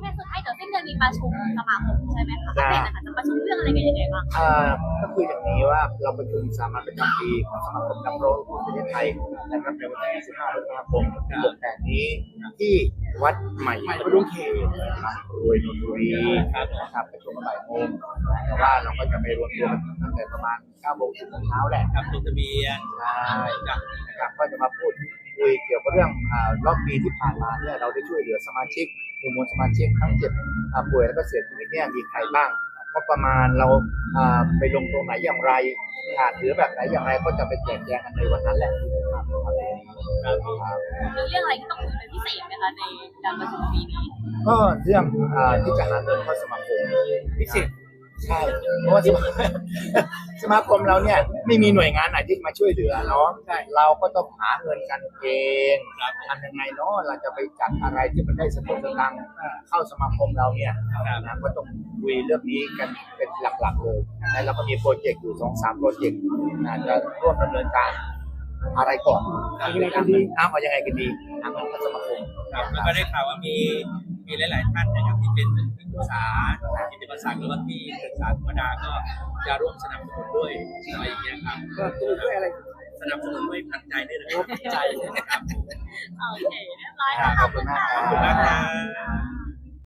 เคสุดท้ายเดี๋ยวสิ้นเดือนมีประชุมสมาคมใช่ไหมคะได้เป็นนะคะจะประชุมเรื่องอะไรกันยังไงบ้างอ่าก็คืออย่างนี้ว่าเราประชุมสามัญประจำปีของสมาคมนักร้องลูกทุ่งประเทศไทยนะครับในวันที่25พฤษภาคมที่68นี้ที่วัดใหม่รุ่งเขตนะครับรวยนนทบุรีนะครับประชุมบ่ายโมงแต่ว่าเราก็จะไปรวมตัวกันตั้งแต่ประมาณ9โมงถึงเช้าแหละครับลงทะเบียนใช่นะครับก็จะมาพูด คุยเกี่ยวกับเรื่องรอบปีที่ผ่านมาเนี่ยเราได้ช่วยเหลือสมาชิกหมู่มวลสมาชิกทั้งเจ็บป่วยแล้วก็เสียชีวิตเนี่ยมีใครบ้างก็ประมาณเราไปลงตรงไหนอย่างไรขาดเหลือแบบไหนอย่างไรก็จะไปแจกแจงกันในวันนั้นแหละครับเรื่องอะไรที่ต้องคุยเป็นพิเศษไหมคะในการประชุมปีนี้ก็เรื่องที่จะหาเงินเข้าสมาคมพิเศษ ใช่เพราะว่าสมาสมาคมเราเนี่ยไม่มีหน่วยงานไหนที่มาช่วยเหลือเนาะเราก็ต้องหาเงินกันเองครับทำยังไงเนาะเราจะไปจัดอะไรที่มันได้สตุ้งสตังค์เข้าสมาคมเราเนี่ยนะก็ต้องคุยเรื่องนี้กันเป็นหลักๆเลยแล้วเราก็มีโปรเจกต์อยู่สองสามโปรเจกต์นะจะร่วมดำเนินการอะไรก่อนเอายังไงกันดีเอาเอายังไงกันดีทางของสมาคมครับแล้วก็ได้ข่าวว่ามีมีหลาย ๆ ท่านนะครับ ที่เป็นที่ปรึกษาที่เป็นภาษาหรือว่าที่ปรึกษาธรรมดาก็จะร่วมสนับสนุนด้วยอะไรอย่างเงี้ยครับก็ด้วยอะไรสนับสนุนด้วยพักใจด้วยนะครับใจนะครับโอเคเรียบร้อยอ่าค่ะขอบคุณมากขอบคุณมากครับ